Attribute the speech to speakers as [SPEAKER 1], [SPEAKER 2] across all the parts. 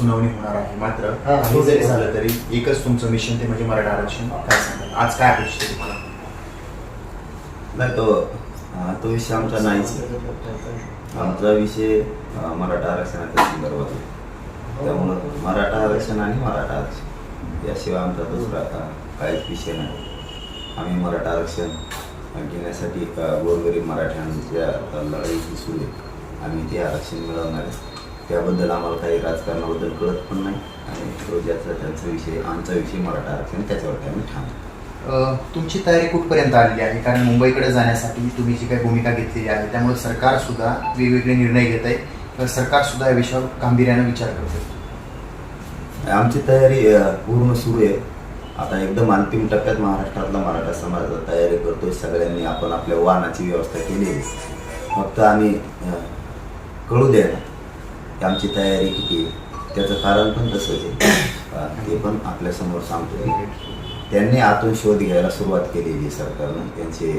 [SPEAKER 1] सुनावणी होणार आहे. मात्र
[SPEAKER 2] हा,
[SPEAKER 1] जरी झालं तरी एकच तुमचं मिशन ते म्हणजे मराठा आरक्षण. काय सांगाल? आज काय अपेक्षित आहे तुम्हाला?
[SPEAKER 3] नाही तो तो विषय आमचा नाहीच. आहे. आमचा विषय अं, मराठा आरक्षणाच्या संदर्भात आहे. त्यामुळं मराठा आरक्षण आणि मराठा आरक्षण याशिवाय आमचा दुसरा अं, काहीच विषय नाही. आम्ही मराठा आरक्षण अं, घेण्यासाठी अं, गोरगरीब मराठ्यांच्या अं, लढाई ही सुरू आहे आम्ही ते आरक्षण मिळवणार आहे. त्याबद्दल आम्हाला काही राजकारणाबद्दल कळत पण नाही. आणि तो ज्याचा त्यांचा विषय आमचा विषय मराठा आरक्षण त्याच्यावरती आम्ही ठाम
[SPEAKER 1] तुमची तयारी कुठपर्यंत आलेली आहे? कारण मुंबईकडे जाण्यासाठी तुम्ही जी काही भूमिका घेतलेली आहे त्यामुळे सरकार सुद्धा वेगवेगळे निर्णय घेत आहे. तर सरकार सुद्धा या विषयावर गांभीर्याने विचार करते
[SPEAKER 3] आमची तयारी पूर्ण सुरू आहे. आता एकदम अंतिम टप्प्यात महाराष्ट्रातला मराठा समाज तयारी करतोय. सगळ्यांनी आपण आपल्या वाहनाची व्यवस्था केली आहे. फक्त आम्ही कळू द्या आमची तयारी किती त्याचं कारण पण तसंच आहे. ते पण आपल्यासमोर सांगतोय. त्यांनी आतून शोध घ्यायला सुरुवात केलेली सरकारनं. त्यांचे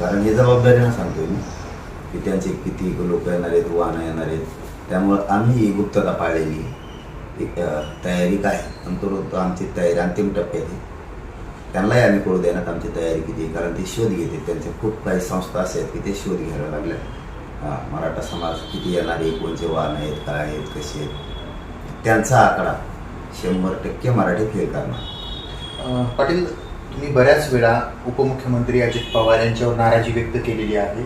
[SPEAKER 3] कारण हे जबाबदारीनं सांगतोय मी की त्यांचे किती लोक येणार आहेत वाहनं येणार आहेत. त्यामुळं आम्ही ही गुप्तता पाळलेली एक तयारी काय? अंतर्गत आमची तयारी अंतिम टप्प्यात त्यांनाही आम्ही कळू देण्यात आमची तयारी किती कारण ते शोध घेते त्यांचे खूप काही संस्था असे आहेत की ते शोध घ्यायला लागल्या हां मराठा समाज किती येणार आहे? कोणचे वाहन आहेत? काय आहेत? कसे आहेत? त्यांचा आकडा शंभर टक्के मराठी फेल करणार
[SPEAKER 1] पाटील तुम्ही बऱ्याच वेळा उपमुख्यमंत्री अजित पवार यांच्यावर नाराजी व्यक्त केलेली आहे.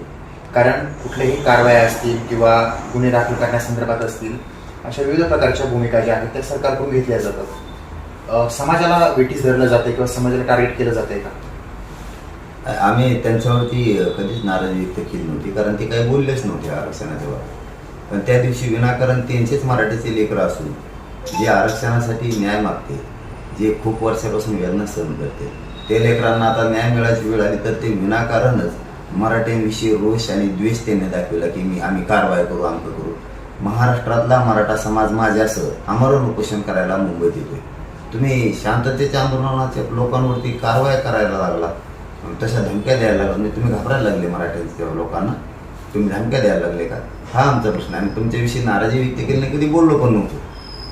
[SPEAKER 1] कारण कुठल्याही कारवाया असतील किंवा गुन्हे दाखल करण्यासंदर्भात असतील अशा विविध प्रकारच्या भूमिका ज्या आहेत त्या सरकारकडून घेतल्या जातात. समाजाला वेटीस धरलं जाते किंवा समाजाला टार्गेट केलं जाते का?
[SPEAKER 3] आम्ही त्यांच्यावरती कधीच नाराजी व्यक्त केली नव्हती. कारण ते काही बोललेच नव्हते आरक्षणाच्या बाबतीत पण त्या दिवशी विनाकारण त्यांचेच मराठीचे लेकरं असून जे आरक्षणासाठी न्याय मागते जे खूप वर्षापासून वेदना सहन करते ते लेकरांना आता न्याय मिळायची वेळ आली तर ते विनाकारणच मराठ्यांविषयी रोष आणि द्वेष त्यांनी दाखविला की मी आम्ही कारवाई करू अंक करू. महाराष्ट्रातला मराठा समाज माझ्यासह आमरण उपोषण करायला मुंबईत येतोय. तुम्ही शांततेच्या आंदोलनाच्या लोकांवरती कारवाई करायला लागला. तशा धमक्या द्यायला लागला म्हणजे तुम्ही घाबरायला लागले मराठी लोकांना. तुम्ही धमक्या द्यायला लागले का? हा आमचा प्रश्न आहे. तुमच्याविषयी नाराजी व्यक्त केली नाही कधी बोललो पण नव्हतो.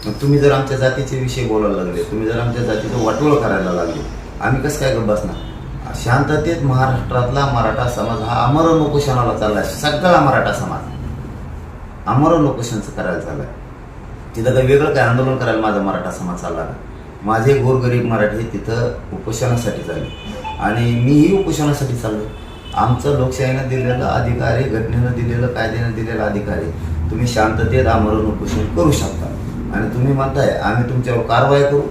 [SPEAKER 3] मग तुम्ही जर आमच्या जातीचे विषय बोलायला लागले तुम्ही जर आमच्या जातीचं वाटोळ करायला लागले आम्ही कसं काय बसणार? शांततेत महाराष्ट्रातला मराठा समाज हा अमरण उपोषणाला चाललाय. सगळा मराठा समाज. अमर उपोषणचं करायला चाललाय. तिथं काही वेगळं काय आंदोलन करायला माझा मराठा समाज चालला माझे गोरगरीब मराठी तिथं उपोषणासाठी चालले. आणि मीही उपोषणासाठी चाललो आमचं लोकशाहीनं दिलेलं अधिकार आहे घटनेनं दिलेलं कायद्यानं दिलेलं अधिकार आहे. तुम्ही शांततेत आमरण उपोषण करू शकता. आणि तुम्ही म्हणताय आम्ही तुमच्यावर कारवाई करू.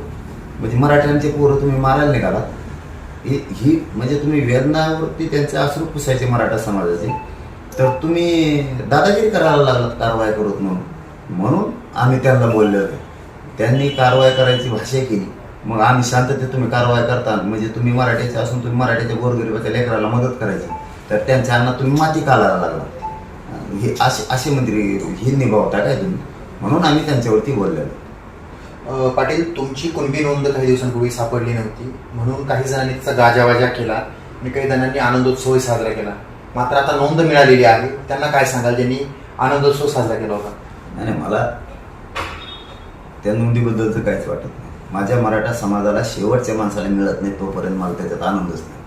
[SPEAKER 3] म्हणजे मराठ्यांचे पोरं तुम्ही मारायला निघाला ही ही म्हणजे तुम्ही वेदनावरती त्यांचे आश्रू पुसायचे मराठा समाजाचे. तर तुम्ही दादागिरी करायला लागलात कारवाई करत म्हणून. म्हणून आम्ही त्यांना बोलले होते. त्यांनी कारवाई करायची भाषा केली. मग आम्ही शांततेत तुम्ही कारवाई करता म्हणजे तुम्ही मराठ्याचे असून तुम्ही मराठ्याच्या गोरगरिबाच्या लेकराला मदत करायची. तर त्यांच्या अन्नात तुम्ही माती कालायला लागला. हे असे असे मंत्री हे निभावता काय तुम्ही? म्हणून आम्ही त्यांच्यावरती बोललेलो.
[SPEAKER 1] पाटील तुमची कुणबी नोंद काही दिवसांपूर्वी सापडली नव्हती? म्हणून काही जणांनी त्याचा गाजावाजा केला आणि काही जणांनी आनंदोत्सवही साजरा केला. मात्र आता नोंद मिळालेली आहे. त्यांना काय सांगाल ज्यांनी आनंदोत्सव साजरा केला होता?
[SPEAKER 3] नाही नाही, मला त्या नोंदीबद्दलचं काहीच वाटत नाही. माझ्या मराठा समाजाला शेवटच्या माणसाला मिळत नाही तोपर्यंत मला त्याच्यात आनंदच नाही.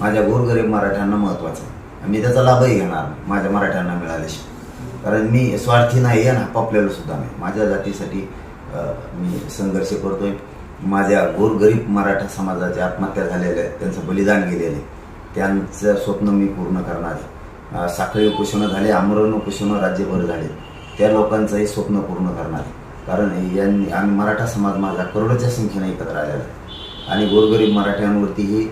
[SPEAKER 3] माझ्या गोरगरीब मराठ्यांना महत्त्वाचं आहे. मी त्याचा लाभही घेणार माझ्या मराठ्यांना मिळाल्याशिवाय. कारण मी स्वार्थी नाही आहे ना पापलेलो सुद्धा नाही. माझ्या जातीसाठी मी संघर्ष करतोय. माझ्या गोरगरीब मराठा समाजाच्या आत्महत्या झालेल्या आहेत त्यांचं बलिदान गेलेले आहे. त्यांचं स्वप्न मी पूर्ण करणार आहे. साखळी उपोषणं झाले आमरण उपोषणं राज्यभर झाले. त्या लोकांचंही स्वप्न पूर्ण करणार आहे. कारण यांनी आम्ही मराठा समाज माझा करोडोच्या संख्येने एकत्र आलेला आहे. आणि गोरगरीब मराठ्यांवरतीही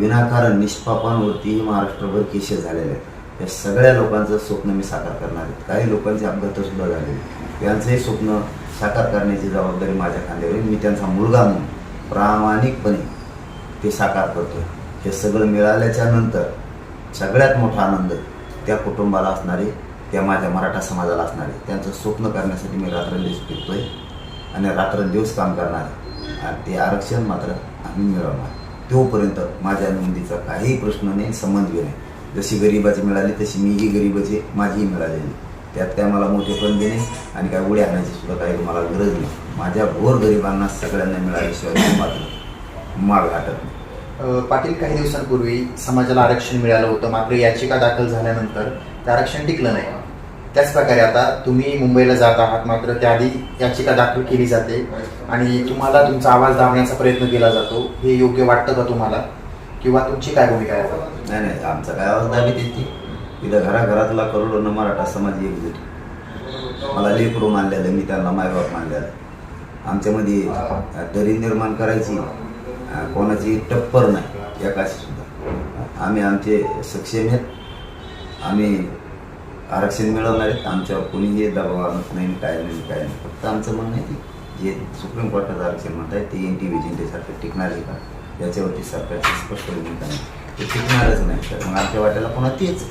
[SPEAKER 3] विनाकारण निष्पापांवरतीही महाराष्ट्रभर केसेस झालेले आहेत. या सगळ्या लोकांचं स्वप्न मी साकार करणार आहे. काही लोकांचे अपघातसुद्धा झाले यांचंही स्वप्न साकार करण्याची जबाबदारी माझ्या खांद्यावर आहे. मी त्यांचा मुलगा म्हणून प्रामाणिकपणे ते साकार करतो हे सगळं मिळाल्याच्या नंतर सगळ्यात मोठा आनंद त्या कुटुंबाला असणारे त्या माझ्या मराठा समाजाला असणारे. त्यांचं स्वप्न करण्यासाठी मी रात्रंदिवस फिरतोय आणि रात्रंदिवस काम करणार. आहे आणि ते आरक्षण मात्र आम्ही मिळवणार. तोपर्यंत माझ्या नोंदीचा काहीही प्रश्न नाही संबंध बी नाही. जशी गरिबाची मिळाली तशी मीही गरिबाची माझीही मिळालेली. त्यात काय मला मोठेपण देणे आणि काय उड्या आणायची सुद्धा काही मला गरज नाही. माझ्या भोर गरिबांना सगळ्यांना मिळाल्याशिवाय मात्र माग हटत नाही.
[SPEAKER 1] पाटील काही दिवसांपूर्वी समाजाला आरक्षण मिळालं होतं. मात्र याचिका दाखल झाल्यानंतर ते आरक्षण टिकलं नाही. त्याच प्रकारे आता तुम्ही मुंबईला जात आहात मात्र त्याआधी याचिका दाखल केली जाते आणि तुम्हाला तुमचा आवाज दाबण्याचा प्रयत्न केला जातो. हे योग्य वाटतं का तुम्हाला? किंवा तुमची काय भूमिका आहे
[SPEAKER 3] नाही नाही आमचा काय आवाज दाबी देते तिथं घराघरातला करोडोनं मराठा समाज एकजूट मला लेकरू मानलेलं मी त्यांना मायबाप मानलेलं आमच्यामध्ये दरी निर्माण करायची कोणाची टप्पर नाही एकाशी सुद्धा. आम्ही आमचे सक्षम आहेत. आम्ही आरक्षण मिळवणार आहेत. आमच्यावर कोणीही दबाव आणत नाही काय नाही काय नाही. फक्त आमचं म्हणणं आहे की जे सुप्रीम कोर्टाचं आरक्षण म्हणत आहे ते एन टी व्हिजिंटेसारखं टिकणार आहे का? याच्यावरती सरकारची स्पष्ट भूमिका नाही. ते टिकणारच नाही तर मग आमच्या वाट्याला पुन्हा तेच.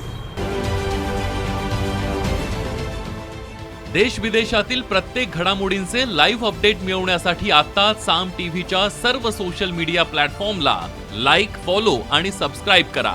[SPEAKER 2] देश विदेशातील प्रत्येक घडामोडींचे लाईव्ह अपडेट मिळवण्यासाठी आता साम टीव्हीच्या सर्व सोशल मीडिया प्लॅटफॉर्मला लाईक फॉलो आणि सबस्क्राईब करा.